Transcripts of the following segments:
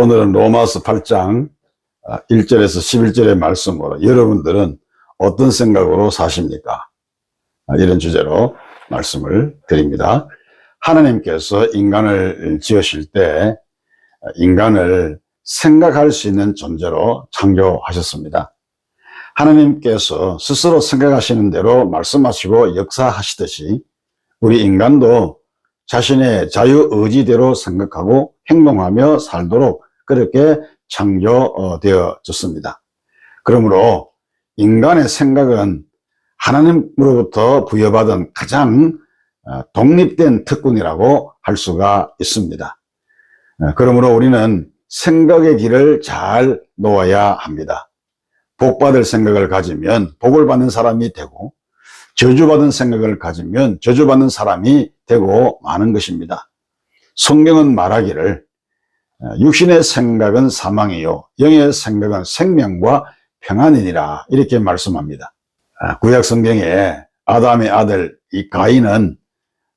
오늘은 로마서 8장 1절에서 11절의 말씀으로 여러분들은 어떤 생각으로 사십니까? 아, 이런 주제로 말씀을 드립니다. 하나님께서 인간을 지으실 때 인간을 생각할 수 있는 존재로 창조하셨습니다. 하나님께서 스스로 생각하시는 대로 말씀하시고 역사하시듯이 우리 인간도 자신의 자유의지대로 생각하고 행동하며 살도록 그렇게 창조되어졌습니다. 그러므로 인간의 생각은 하나님으로부터 부여받은 가장 어, 독립된 특권이라고 할 수가 있습니다. 어, 그러므로 우리는 생각의 길을 잘 놓아야 합니다. 복받을 생각을 가지면 복을 받는 사람이 되고 저주받은 생각을 가지면 저주받는 사람이 되고 마는 것입니다. 성경은 말하기를 어, 육신의 생각은 사망이요 영의 생각은 생명과 평안이니라 이렇게 말씀합니다. 아, 구약 성경에 아담의 아들 이 가인은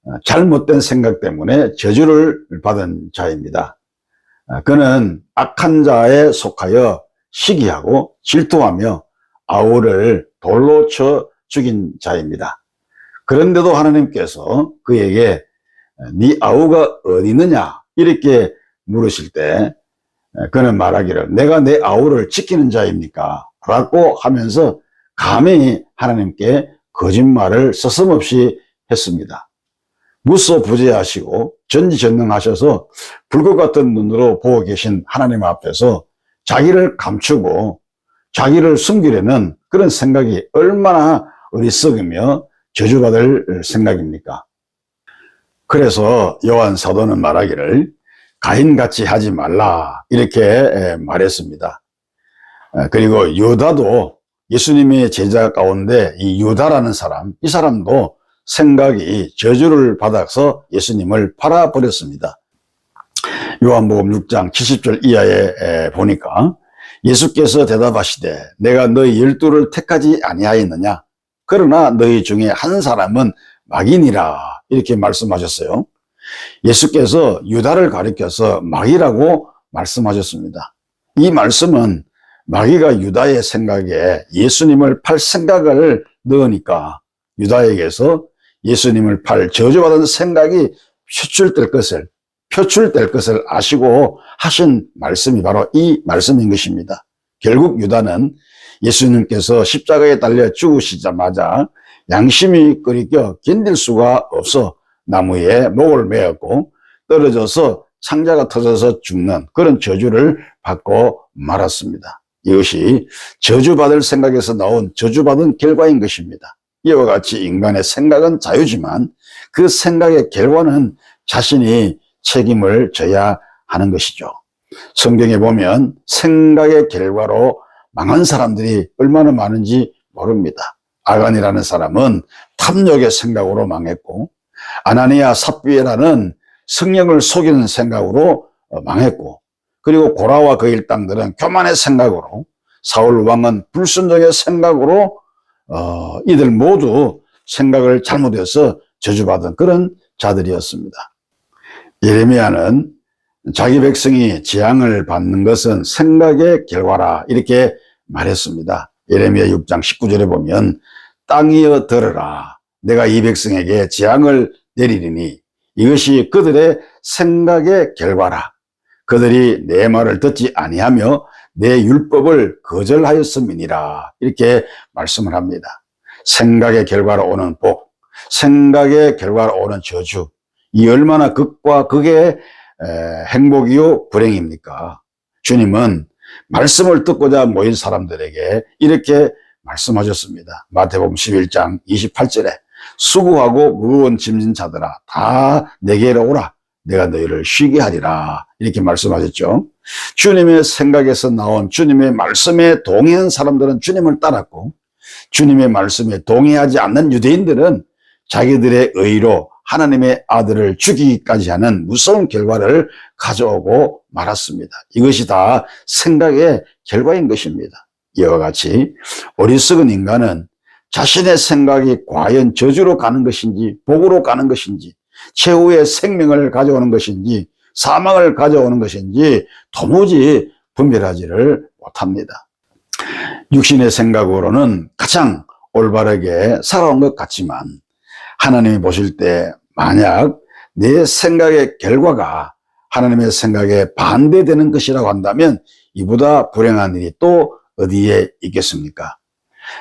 어, 잘못된 생각 때문에 저주를 받은 자입니다. 아, 그는 악한 자에 속하여 시기하고 질투하며 아우를 돌로 쳐 죽인 자입니다. 그런데도 하나님께서 그에게 네 아우가 어디 있느냐 이렇게 물으실 때 그는 말하기를 내가 내 아우를 지키는 자입니까? 라고 하면서 감히 하나님께 거짓말을 서슴없이 했습니다. 무소 부재하시고 전지전능하셔서 불꽃 같은 눈으로 보고 계신 하나님 앞에서 자기를 감추고 자기를 숨기려는 그런 생각이 얼마나 어리석으며 저주받을 생각입니까? 그래서 요한 사도는 말하기를 가인같이 하지 말라 이렇게 말했습니다. 그리고 유다도 예수님의 제자 가운데 이 유다라는 사람, 이 사람도 생각이 저주를 받아서 예수님을 팔아버렸습니다. 요한복음 6장 70절 이하에 보니까 예수께서 대답하시되 내가 너희 열두를 택하지 아니하였느냐 그러나 너희 중에 한 사람은 마귀니라 이렇게 말씀하셨어요. 예수께서 유다를 가리켜서 마귀라고 말씀하셨습니다. 이 말씀은 마귀가 유다의 생각에 예수님을 팔 생각을 넣으니까 유다에게서 예수님을 팔 저주받은 생각이 표출될 것을 표출될 것을 아시고 하신 말씀이 바로 이 말씀인 것입니다. 결국 유다는 예수님께서 십자가에 달려 죽으시자마자 양심이 끓이겨 견딜 수가 없어 나무에 목을 메었고 떨어져서 상자가 터져서 죽는 그런 저주를 받고 말았습니다. 이것이 저주받을 생각에서 나온 저주받은 결과인 것입니다. 이와 같이 인간의 생각은 자유지만 그 생각의 결과는 자신이 책임을 져야 하는 것이죠. 성경에 보면 생각의 결과로 망한 사람들이 얼마나 많은지 모릅니다. 아간이라는 사람은 탐욕의 생각으로 망했고 아나니아 삽비에라는 성령을 속이는 생각으로 어, 망했고 그리고 고라와 그 일당들은 교만의 생각으로 사울 왕은 불순종의 생각으로 어, 이들 모두 생각을 잘못해서 저주받은 그런 자들이었습니다. 예레미야는 자기 백성이 재앙을 받는 것은 생각의 결과라 이렇게 말했습니다. 예레미야 6장 19절에 보면 땅이여 들으라 내가 이 백성에게 재앙을 내리리니 이것이 그들의 생각의 결과라 그들이 내 말을 듣지 아니하며 내 율법을 거절하였음이니라 이렇게 말씀을 합니다. 생각의 결과로 오는 복, 생각의 결과로 오는 저주 이 얼마나 극과 극의 행복이요 불행입니까? 주님은 말씀을 듣고자 모인 사람들에게 이렇게 말씀하셨습니다. 마태복음 11장 28절에 수고하고 무거운 짐진 자들아 다 내게로 오라 내가 너희를 쉬게 하리라 이렇게 말씀하셨죠. 주님의 생각에서 나온 주님의 말씀에 동의한 사람들은 주님을 따랐고 주님의 말씀에 동의하지 않는 유대인들은 자기들의 의로 하나님의 아들을 죽이기까지 하는 무서운 결과를 가져오고 말았습니다. 이것이 다 생각의 결과인 것입니다. 이와 같이 어리석은 인간은 자신의 생각이 과연 저주로 가는 것인지 복으로 가는 것인지 최후의 생명을 가져오는 것인지 사망을 가져오는 것인지 도무지 분별하지를 못합니다. 육신의 생각으로는 가장 올바르게 살아온 것 같지만 하나님이 보실 때 만약 내 생각의 결과가 하나님의 생각에 반대되는 것이라고 한다면 이보다 불행한 일이 또 어디에 있겠습니까?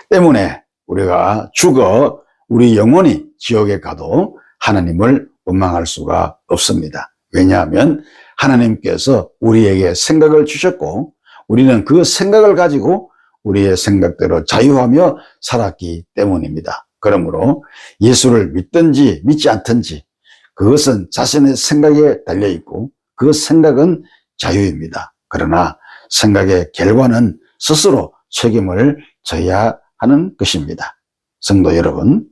때문에 우리가 죽어 우리 영혼이 지옥에 가도 하나님을 원망할 수가 없습니다. 왜냐하면 하나님께서 우리에게 생각을 주셨고 우리는 그 생각을 가지고 우리의 생각대로 자유하며 살았기 때문입니다. 그러므로 예수를 믿든지 믿지 않든지 그것은 자신의 생각에 달려 있고 그 생각은 자유입니다. 그러나 생각의 결과는 스스로 책임을 져야 하는 것입니다. 성도 여러분,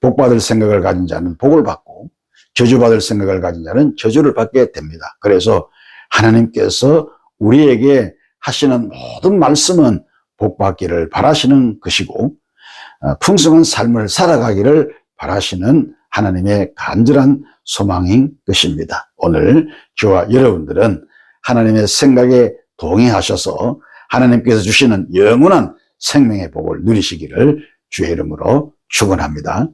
복받을 생각을 가진 자는 복을 받고 저주받을 생각을 가진 자는 저주를 받게 됩니다. 그래서 하나님께서 우리에게 하시는 모든 말씀은 복받기를 바라시는 것이고 어, 풍성한 삶을 살아가기를 바라시는 하나님의 간절한 소망인 것입니다. 오늘 저와 여러분들은 하나님의 생각에 동의하셔서 하나님께서 주시는 영원한 생명의 복을 누리시기를 주의 이름으로 축원합니다.